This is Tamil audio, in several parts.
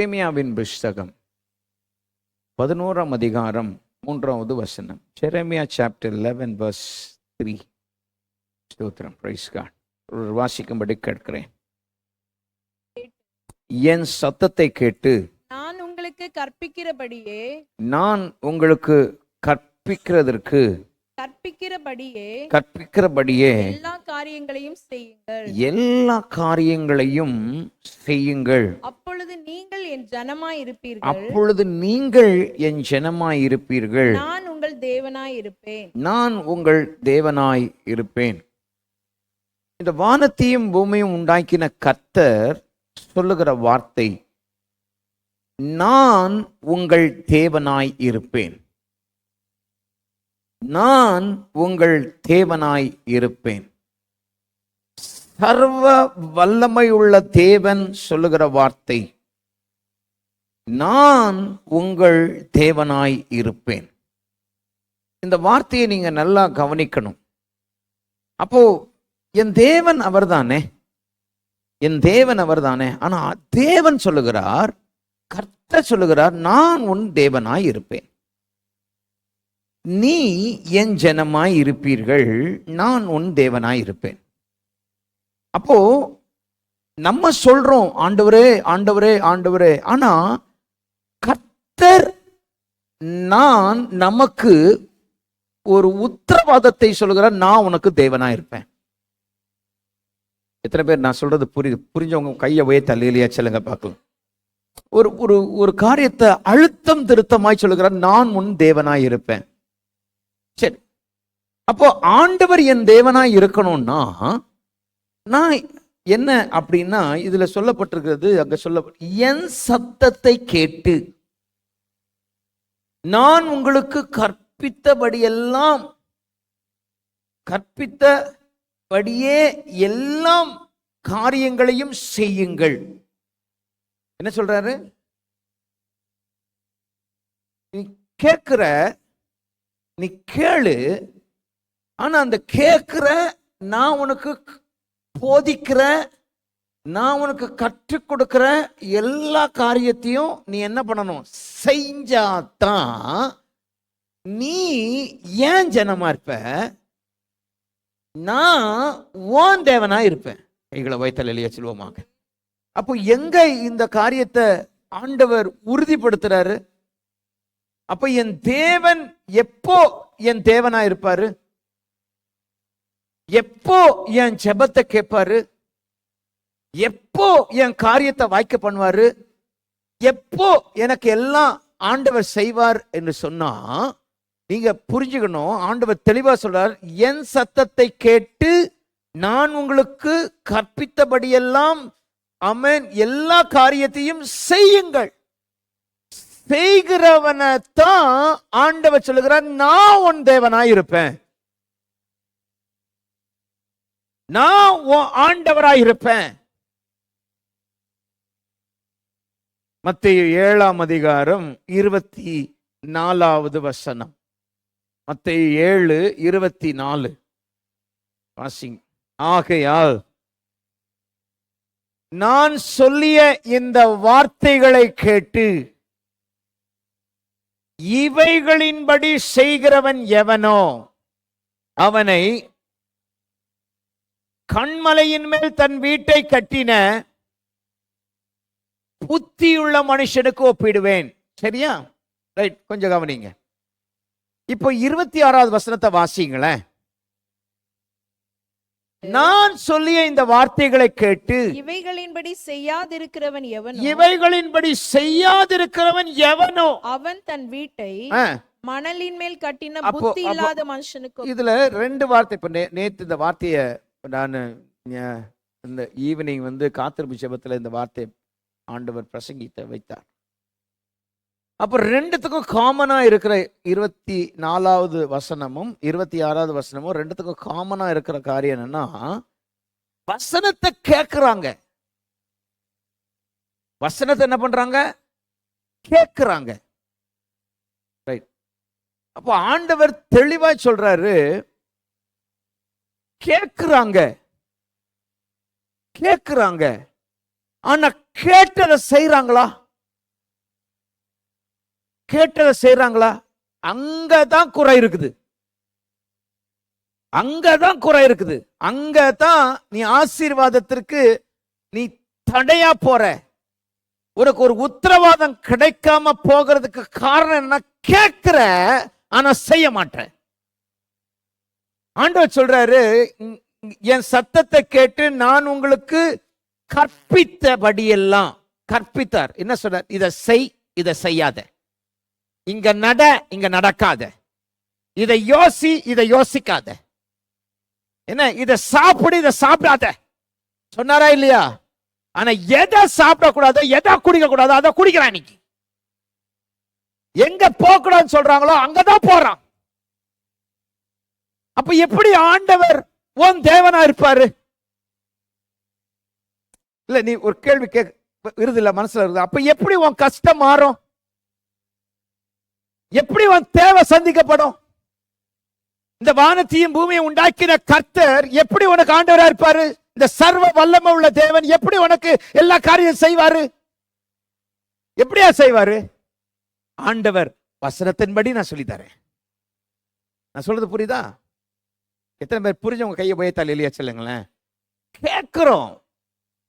எரேமியாவின் புஸ்தகம் பதினோராம் அதிகாரம் மூன்றாவது வசனம். Jeremiah chapter eleven verse three ஸ்தோத்திரம் பிரைஸ் காட் வாசிக்கும்படி கேட்கிறேன். என் சத்தத்தை கேட்டு நான் உங்களுக்கு கற்பிக்கிறபடியே நான் உங்களுக்கு கற்பிக்கிறதற்கு கற்பிக்கிறபடியே கற்பிக்கிறபடியே எல்லா காரியங்களையும் செய்யுங்கள். எல்லா காரியங்களையும் செய்யுங்கள். அப்பொழுது நீங்கள் என் ஜனமாய் இருப்பீர்கள். அப்பொழுது நீங்கள் என் ஜனமாய் இருப்பீர்கள். நான் உங்கள் தேவனாய் இருப்பேன். நான் உங்கள் தேவனாய் இருப்பேன். இந்த வானத்தையும் பூமியும் உண்டாக்கின கர்த்தர் சொல்லுகிற வார்த்தை நான் உங்கள் தேவனாய் இருப்பேன். நான் உங்கள் தேவனாய் இருப்பேன். சர்வ வல்லமை உள்ள தேவன் சொல்லுகிற வார்த்தை. நான் உங்கள் தேவனாய் இருப்பேன். இந்த வார்த்தையை நீங்க நல்லா கவனிக்கணும். அப்போ என் தேவன் அவர்தானே? என் தேவன் அவர்தானே? ஆனா தேவன் சொல்லுகிறார் கர்த்த சொல்லுகிறார் நான் உன் தேவனாய் இருப்பேன். நீ என் ஜனமாய் இருப்பீர்கள் நான் உன் தேவனாய் இருப்பேன். அப்போ நம்ம சொல்றோம் ஆண்டவரே ஆண்டவரே ஆண்டவரே. ஆனா கத்தர் நான் நமக்கு ஒரு உத்தரவாதத்தை சொல்லுகிறார் நான் உனக்கு தேவனா இருப்பேன். எத்தனை பேர் நான் சொல்றது புரியுது புரிஞ்சவங்க கையை உய தள்ளியிலையா சொல்லுங்க பார்க்கலாம். ஒரு ஒரு ஒரு காரியத்தை அழுத்தம் திருத்தமாய் சொல்லுகிறார் நான் உன் தேவனாய் இருப்பேன். சரி. அப்போ ஆண்டவர் என் தேவனாய் இருக்கணும்னா நான் என்ன அப்படின்னா இதுல சொல்லப்பட்டிருக்கிறது அங்க சொல்ல என் சத்தத்தை கேட்டு நான் உங்களுக்கு கற்பித்தபடியெல்லாம் கற்பித்தபடியே எல்லாம் காரியங்களையும் செய்யுங்கள். என்ன சொல்றாரு? நீ கேட்கிற நீ கேளு. ஆனா அந்த கேட்கிற நான் உனக்கு போதிக்கிற நான் உனக்கு கற்றுக் கொடுக்கிற எல்லா காரியத்தையும் நீ என்ன பண்ணணும்? செஞ்சாதான் நீ ஏன் ஜனமா இருப்ப? நான் ஓன் தேவனா இருப்பேன். கைகளை வைத்தல் எளிய சொல்லுவோமாக அப்போ எங்க இந்த காரியத்தை ஆண்டவர் உறுதிப்படுத்துறாரு? அப்ப என் தேவன் எப்போ என் தேவனா இருப்பாரு? எப்போ என் ஜெபத்தை கேட்பாரு? எப்போ என் காரியத்தை வாய்க்க பண்ணுவாரு? எப்போ எனக்கு எல்லாம் ஆண்டவர் செய்வார் என்று சொன்னா நீங்க புரிஞ்சுக்கணும் ஆண்டவர் தெளிவா சொல்றார் என் சத்தத்தை கேட்டு நான் உங்களுக்கு கற்பித்தபடியெல்லாம் அமேன் எல்லா காரியத்தையும் செய்யுங்கள். செய்கிறவனை தான் ஆண்டவர் சொல்லுகிறார் நான் உன் தேவனாய் இருப்பேன் நான் உன் ஆண்டவராய் இருப்பேன் மத்திய ஏழாம் அதிகாரம் இருபத்தி நாலாவது வசனம். மத்திய ஏழு இருபத்தி நாலு வாசிங். ஆகையால் நான் சொல்லிய இந்த வார்த்தைகளை கேட்டு இவைகளின்படி செய்கிறவன் எவனோ அவனை கண்மலையின் மேல் தன் வீட்டை கட்டின புத்தியுள்ள மனுஷனுக்கு ஒப்பிடுவேன். சரியா? ரைட் கொஞ்சம் கவனிங்க. இப்போ இருபத்தி ஆறாவது வசனத்தை வாசிங்களேன். நான் சொல்லிய இந்த வார்த்தைகளை கேட்டு இவைகளின்படி செய்யாதிருக்கிறவன் எவனோ? இவைகளின்படி செய்யாதிருக்கிறவன் எவனோ? அவன் தன் வீட்டை மணலின் மேல் கட்டின புத்தி இல்லாத மனுஷனுக்கு இதுல ரெண்டு வார்த்தை. இப்ப நேத்து இந்த வார்த்தையை நான் இந்த ஈவினிங் வந்து காத்திருப்பு ஜெபத்துல இந்த வார்த்தை ஆண்டவர் பிரசங்கித்த வைத்தார். அப்போ ரெண்டுத்துக்கும் காமனா இருக்கிற இருபத்தி நாலாவது வசனமும் இருபத்தி ஆறாவது வசனமும் ரெண்டுத்துக்கும் காமனா இருக்கிற காரியம் என்னன்னா வசனத்தை கேட்குறாங்க. வசனத்தை என்ன பண்றாங்க? கேட்குறாங்க. ரைட் அப்போ ஆண்டவர் தெளிவா சொல்றாரு கேட்குறாங்க. கேட்குறாங்க. ஆனா கேட்டதை செய்கிறாங்களா கேட்டதை அங்கே தான் குறை இருக்குது. அங்கே தான் குறை இருக்குது. அங்கே தான் நீ ஆசீர்வாதத்திற்கு நீ தடையா போற. உனக்கு ஒரு உத்தரவாதம் கிடைக்காம போகிறதுக்கு காரணம் என்ன கேட்கிற ஆனா செய்ய மாட்டேன். ஆண்டவர் சொல்றாரு என் சத்தத்தை கேட்டு நான் உங்களுக்கு கற்பித்தபடியெல்லாம் கற்பித்தார். என்ன சொல்றார் இதை செய் இதை செய்யாத. இங்க நட இங்க நடக்காத. இதை யோசி இதை யோசிக்காத. என்ன இதை சாப்பிடு இதை சாப்பிடாத. சொன்னாரா இல்லையா? ஆனா எதை சாப்பிடக்கூடாதோ எதை குடிக்க கூடாதோ அதை குடிக்கிறான் இன்னைக்கு. எங்க போகக்கூடாதுன்னு சொல்றாங்களோ அங்கதான் போறான். அப்ப எப்படி ஆண்டவர் உன் தேவனா இருப்பாரு? இல்ல நீ ஒரு கேள்வி கேட்க இருது இல்ல மனசுல வருது. அப்ப எப்படி உன் கஷ்டம் மாறும்? எப்படி உன் தேவை சந்திக்கப்படும்? இந்த வானத்தையும் பூமியை உண்டாக்கின கர்த்தர் எப்படி உனக்கு ஆண்டவரா இருப்பாரு? இந்த சர்வ வல்லமை உள்ள தேவன் எப்படி உனக்கு எல்லா காரியம் செய்வாரு? எப்படியா செய்வாரு? ஆண்டவர் வசனத்தின்படி நான் சொல்லி தரேன். நான் சொல்றது புரியுதா? எத்தனை பேர் புரிஞ்சவங்க கையை போயத்தால் இல்லையா சொல்லுங்களேன். கேட்கிறோம்.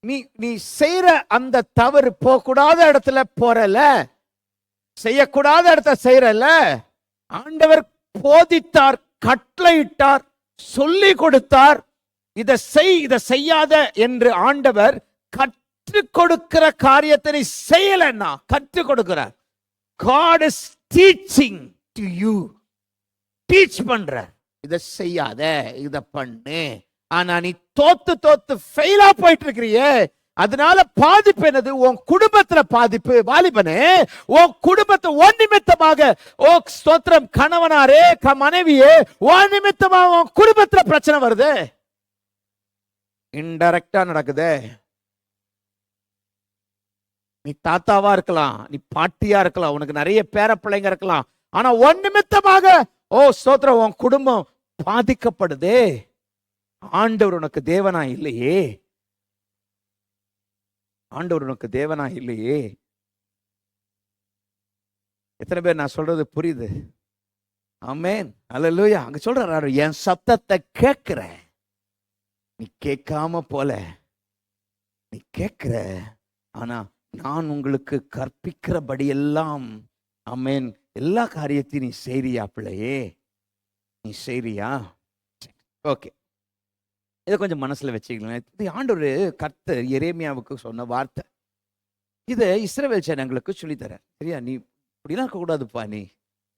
நீ நீ செய்யற அந்த தவறு போகக்கூடாத இடத்துல போறல. செய்யக்கூடாத இடத்த செய்யறல்ல. ஆண்டவர் போதித்தார் கட்டளையிட்டார் சொல்லி கொடுத்தார். இதை செய் இதை செய்யாத என்று ஆண்டவர் கற்றுக் கொடுக்கிற காரியத்தை நீ செய்யலைன்னா கற்றுக் கொடுக்கிறார். God is teaching to you teach பண்ற. இதை செய்யாத இத பண்ணு. ஆனா நீ தோத்து தோத்து ஃபெயிலா போயிட்டு இருக்கிறியே. அதனால பாதிப்பு என்னது? உன் குடும்பத்துல பாதிப்பு. வாலிபனே உன் குடும்பத்தை உன் நிமித்தமாக ஓ ஸ்தோத்திரம் கணவனாரே க மனைவியே உன் நிமித்தமாக உன் குடும்பத்துல பிரச்சனை வருது. இன்டைரக்டா நடக்குதே. நீ தாத்தாவா இருக்கலாம் நீ பாட்டியா இருக்கலாம் உனக்கு நிறைய பேர பிள்ளைங்க இருக்கலாம். ஆனா ஒன் நிமித்தமாக ஓ ஸ்தோத்திரம் உன் குடும்பம் பாதிக்கப்படுதே. ஆண்டவர் உனக்கு தேவனா இல்லையே. ஆண்டவர் உனக்கு தேவனா இல்லையே? எத்தனை பேர் நான் சொல்றது புரியுது? ஆமேன். அல்லேலூயா அங்க சொல்றாரு என் சத்தத்தை கேட்கிற. நீ கேட்காம போல. நீ கேட்கிற. ஆனா நான் உங்களுக்கு கற்பிக்கிறபடியெல்லாம் ஆமேன். எல்லா காரியத்தையும் நீ செய்றியா பிள்ளையே? நீ செய்றியா? ஓகே. இதை கொஞ்சம் மனசுல வச்சுக்கலாம் இது ஆண்டொரு கர்த்தர் எரேமியாவுக்கு சொன்ன வார்த்தை. இதை இஸ்ரவேல் ஜனங்களுக்கு சொல்லித்தரேன் சரியா? நீ இப்படிலாம் இருக்கக்கூடாதுப்பா நீ.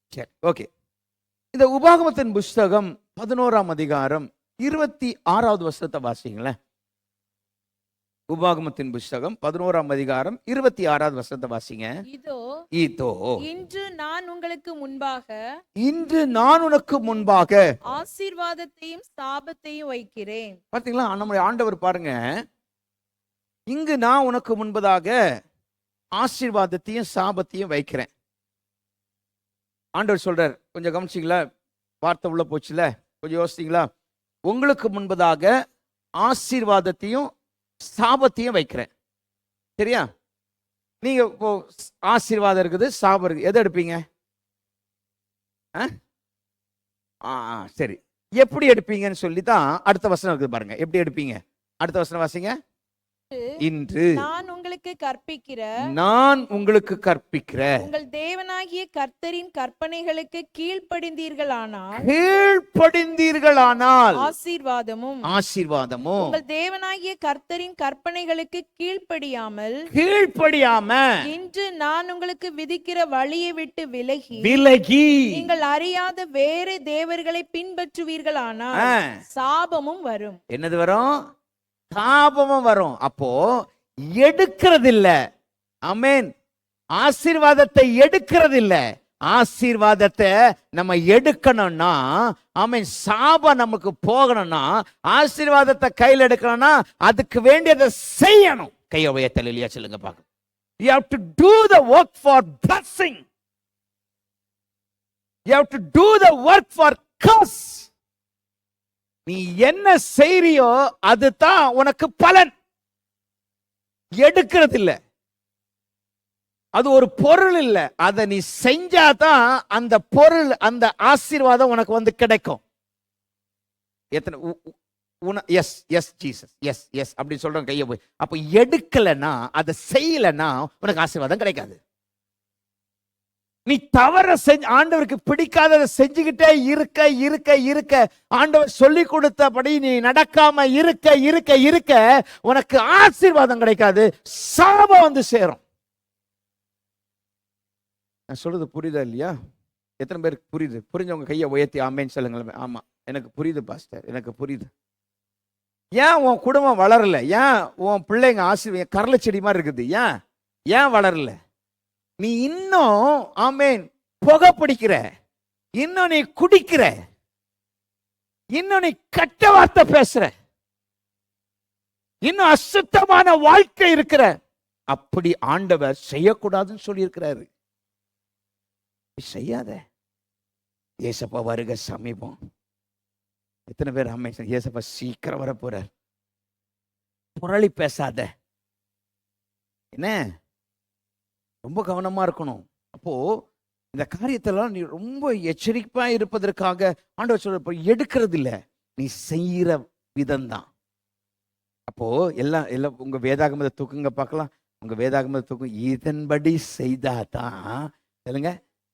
சரி ஓகே. இந்த உபாகமத்தின் புஸ்தகம் பதினோராம் அதிகாரம் இருபத்தி ஆறாவது வருஷத்தை வாசிங்களேன். உபாகமத்தின் புஸ்தகம் பதினோராம் அதிகாரம் இருபத்தி ஆறாவது வருஷத்தை வாசிங்க. இதோ ஈதோ இன்று நான் உங்களுக்கு முன்பாக இன்று நான் உனக்கு முன்பாக ஆசீர்வாதத்தையும் சாபத்தையும் வைக்கிறேன். பாத்தீங்களா? நம்முடைய ஆண்டவர் பாருங்க. இங்கு நான் உனக்கு முன்பதாக ஆசீர்வாதத்தையும் சாபத்தையும் வைக்கிறேன். ஆண்டவர் சொல்றார் கொஞ்சம் கவனிச்சிங்களா? வார்த்தை உள்ள போச்சுல? கொஞ்சம் யோசிச்சிங்களா? உங்களுக்கு முன்பதாக ஆசீர்வாதத்தையும் சாபத்தையும் வைக்கிறேன். சரியா? நீங்க இப்போ ஆசீர்வாதம் இருக்குது சாபம் இருக்குது. எதை எடுப்பீங்க? ஆ? சரி. எப்படி எடுப்பீங்கன்னு சொல்லி தான் அடுத்த வசனம் இருக்குது பாருங்க. எப்படி எடுப்பீங்க? அடுத்த வசனம் வாசிங்க. இன்று நான் உங்களுக்கு கற்பிக்கிற நான் உங்களுக்கு கற்பிக்கிற உங்கள் தேவனாகிய கர்த்தரின் கற்பனைகளுக்கு கீழ்ப்படிந்தீர்களானால் கீழ்ப்படிந்தீர்களானால் ஆசீர்வாதமும். ஆசீர்வாதமும். உங்கள் தேவனாகிய கர்த்தரின் கற்பனைகளுக்கு கீழ்ப்படியாமல் கீழ்ப்படியாம இன்று நான் உங்களுக்கு விதிக்கிற வழியை விட்டு விலகி விலகி நீங்கள் அறியாத வேறு தேவர்களை பின்பற்றுவீர்களானால் சாபமும் வரும். என்னது வரும்? தாபமும் வரும். அப்போ எடுக்கிறதில்ல. அமேன் ஆசீர்வாதத்தை எடுக்கிறதில்ல. ஆசீர்வாதத்தை நம்ம எடுக்கணும்னா ஆமென் சாபம் நமக்கு போகணும்னா ஆசீர்வாதத்தை கையில் எடுக்கணும்னா அதுக்கு வேண்டியதை செய்யணும். கையை உயர்த்தல் இல்லையா? சொல்லுங்க பார்க்க you have to do the work for blessing. You have to do the work for curse. நீ என்ன செய்றியோ அதுதான் உனக்கு பலன். எடுக்கிறது இல்லை அது ஒரு பொருள் இல்லை. அதை நீ செஞ்சாதான் அந்த பொருள் அந்த ஆசீர்வாதம் உனக்கு வந்து கிடைக்கும். எத்தனை yes yes Jesus yes yes அப்படின்னு சொல்றோம் கையை போய் அப்ப எடுக்கலைன்னா அதை செய்யலைன்னா உனக்கு ஆசீர்வாதம் கிடைக்காது. நீ தவற செஞ்சு ஆண்டவருக்கு பிடிக்காததை செஞ்சுக்கிட்டே இருக்க இருக்க இருக்க. ஆண்டவர் சொல்லி கொடுத்தபடி நீ நடக்காம இருக்க இருக்க இருக்க. உனக்கு ஆசீர்வாதம் கிடைக்காது. சாபம் வந்து சேரும். நான் சொல்றது புரியுதா இல்லையா? எத்தனை பேருக்கு புரியுது? புரிஞ்சவங்க கையை உயர்த்தி ஆமேன்னு சொல்லுங்களேன். ஆமா. எனக்கு புரியுது பாஸ்டர். எனக்கு புரியுது. ஏன் உன் குடும்பம் வளரல? ஏன் உன் பிள்ளைங்க ஆசீர்வாதம் கரலை செடி மாதிரி இருக்குது. ஏன்? ஏன் வளரல? நீ இன்னும் ஆமேன் புகை பிடிக்கிற இன்னும் நீ குடிக்கிற இன்னும் நீ கட்ட வார்த்தை பேசுற இன்னும் அசுத்தமான வாழ்க்கை இருக்கிற அப்படி ஆண்டவர் செய்யக்கூடாதுன்னு சொல்லியிருக்கிறாரு. செய்யாத. ஏசப்பா வருக சமீபம். எத்தனை பேர் அம்மை ஏசப்பா சீக்கிரம் வர போறார் புரளி பேசாத. என்ன? ரொம்ப கவனமாக இருக்கணும். அப்போது இந்த காரியத்தெல்லாம் நீ ரொம்ப எச்சரிப்பாக இருப்பதற்காக ஆண்டவர் சொல்ற எடுக்கிறது இல்லை நீ செய்கிற விதம்தான். அப்போது எல்லாம் எல்லாம் உங்கள் வேதாகமத தூக்குங்க பார்க்கலாம். உங்கள் வேதாகமத தூக்கம் இதன்படி செய்தாதான் சொல்லுங்க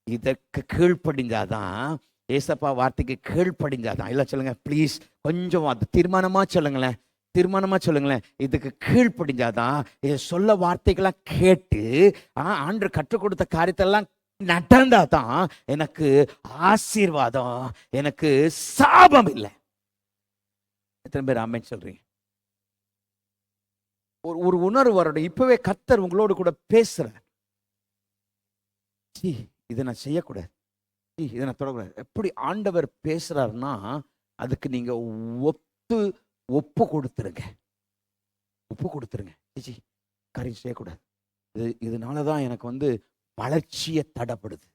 இதற்கு கீழ்ப்படிஞ்சாதான் ஏசப்பா வார்த்தைக்கு கீழ்ப்படிஞ்சாதான் இல்லை சொல்லுங்க ப்ளீஸ் கொஞ்சம் அது தீர்மானமாக சொல்லுங்களேன். தீர்மானமா சொல்லுங்களேன். இதுக்கு கீழ்ப்படிஞ்சாதான் இதை சொல்ல வார்த்தைகள்லாம் கேட்டு ஆண்டு கற்றுக் கொடுத்த காரியத்தெல்லாம் நடந்தாதான் எனக்கு ஆசீர்வாதம் எனக்கு சாபம் இல்லை. எத்தனை பேர் ஆமென் சொல்றீங்க? ஒரு ஒரு உணர்வு வரணும். இப்பவே கத்தர் உங்களோடு கூட பேசுறார். சீ இதை நான் செய்யக்கூடாது. இதை நான் தொடக்கூடாது. எப்படி ஆண்டவர் பேசுறாருன்னா அதுக்கு நீங்க ஒத்து ஒப்பு கொடுத்துருங்க. ஒப்பு கொடுத்துருங்க. ஜிஜி காரியம் செய்யக்கூடாது இது இதனால தான் எனக்கு வந்து வளர்ச்சியை தடப்படுது.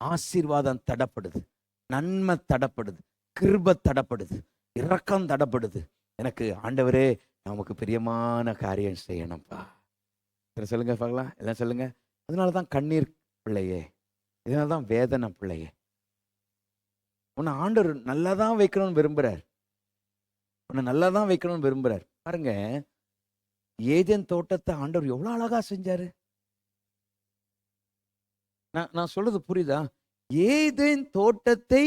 ஆசீர்வாதம் தடப்படுது. நன்மை தடப்படுது. கிருப தடப்படுது. இரக்கம் தடப்படுது. எனக்கு ஆண்டவரே நமக்கு பிரியமான காரியம் செய்யணும்ப்பா சரி சொல்லுங்க பார்க்கலாம். எல்லாம் சொல்லுங்க. அதனால தான் கண்ணீர் பிள்ளையே. இதனால தான் வேதனை பிள்ளையே. உன்னை ஆண்டவர் நல்லா தான் வைக்கணும்னு விரும்புகிறார் உன்னை நல்லா தான் வைக்கணும்னு விரும்புகிறார் பாருங்க ஏதேன் தோட்டத்தை ஆண்டவர் எவ்வளோ அழகாக செஞ்சார். நான் நான் சொல்றது புரியுதா? ஏதேன் தோட்டத்தை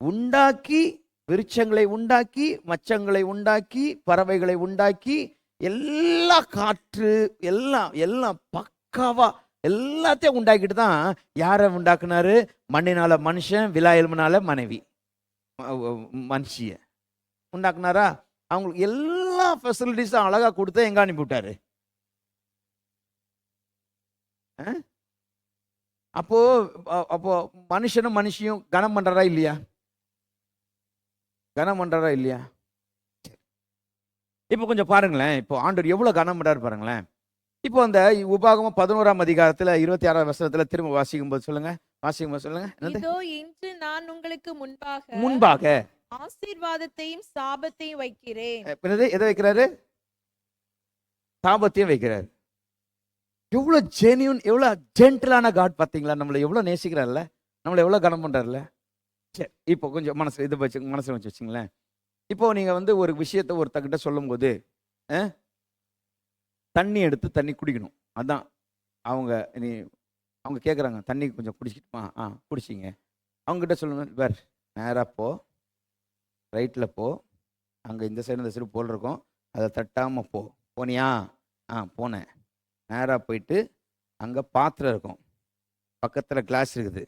உண்டாக்கி விருட்சங்களை உண்டாக்கி மச்சங்களை உண்டாக்கி பறவைகளை உண்டாக்கி எல்லா காற்று எல்லாம் எல்லாம் பக்காவா எல்லாத்தையும் உண்டாக்கிட்டு தான் யாரை உண்டாக்குனாரு? மண்ணினால மனுஷன் விழா எலும்புனால மனைவி. ம- மனுஷிய. உண்டாக்குனாரா? அவங்களுக்கு எல்லா ஃபெசிலிட்டிஸும் அழகா கொடுத்து எங்க அனுப்பி விட்டாரு. ஆ? அப்போ அப்போ மனுஷனும் மனுஷியும் கனம் பண்றாரா இல்லையா? கனம் பண்றாரா இல்லையா. இப்போ கொஞ்சம் பாருங்களேன். இப்போ ஆண்டவர் எவ்வளவு கனம் பண்றாரு பாருங்களேன். இப்போ அந்த உபாகமம் பதினோராம் அதிகாரத்துல இருபத்தி ஆறாம் வசனத்துல திரும்ப வாசிக்கும் போது சொல்லுங்க. வாசிக்கும் போது சொல்லுங்க. என்னது? இதோ இன்று நான் உங்களுக்கு முன்பாக முன்பாக ஆசீர்வாதத்தையும் சாபத்தையும் வைக்கிறேன். என்னது எதை வைக்கிறாரு? சாபத்தையும் வைக்கிறாரு. எவ்வளவு ஜெனியூன் எவ்வளவு ஜென்டலான காட் பாத்தீங்களா நம்மளை எவ்வளவு நேசிக்கிறார்ல? நம்மளை எவ்வளவு கனம் பண்றாருல? சரி இப்போ கொஞ்சம் மனசு இது வச்சு மனசுல வச்சு வச்சுங்களேன். இப்போ நீங்க வந்து ஒரு விஷயத்த ஒருத்தக்கிட்ட சொல்லும்போது அஹ், தண்ணி எடுத்து தண்ணி குடிக்கணும். அதான். அவங்க நீ அவங்க கேட்குறாங்க தண்ணி கொஞ்சம் குடிச்சிட்டுமா ஆ குடிச்சிங்க. அவங்ககிட்ட சொல்லணும் வேறு நேராக போ. ரைட்டில் போ. அங்கே இந்த சைடு இந்த சைடு போல் இருக்கும். அதை தட்டாமல் போ. போனியா? ஆ போனேன். நேராக போயிட்டு அங்கே பாத்திரம் இருக்கும். பக்கத்தில் கிளாஸ் இருக்குது.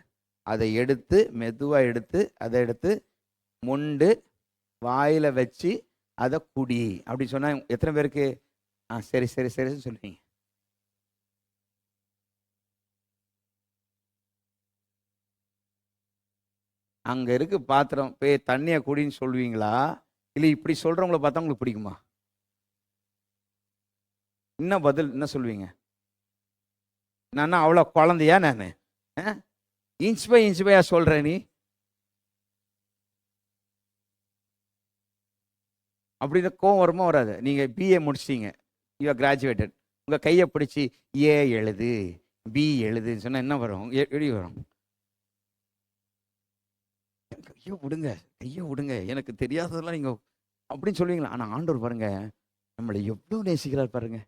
அதை எடுத்து மெதுவாக எடுத்து அதை எடுத்து முண்டு வாயில் வச்சு அதை குடி. அப்படி சொன்னால் எத்தனை பேருக்கு? ஆ சரி சரி சரின்னு சொல்லுவீங்க அங்கே இருக்கு பாத்திரம் போய் தண்ணியை குடின்னு சொல்லுவீங்களா? இல்லை இப்படி சொல்கிறவங்கள பார்த்தா உங்களுக்கு பிடிக்குமா? என்ன பதில் என்ன சொல்லுவீங்க? நான் அவ்வளோ குழந்தையா நான்? இன்ச் பை இன்ச் பையா சொல்கிறேன் நீ? அப்படின்னு கோவம் வருமா வராது. நீங்கள் பிஏ முடிச்சிட்டீங்க. யூ கிராஜுவேட்டட் உங்கள் கையை பிடிச்சி ஏ எழுது பி எழுதுன்னு சொன்னால் என்ன வரும்? எப்படி வரும்? கையை விடுங்க கையை விடுங்க. எனக்கு தெரியாததெல்லாம் நீங்கள் அப்படின்னு சொல்லுவீங்களா ஆனால் ஆண்டவர் பாருங்க நம்மளை எவ்வளோ நேசிக்கிறார் பாருங்கள்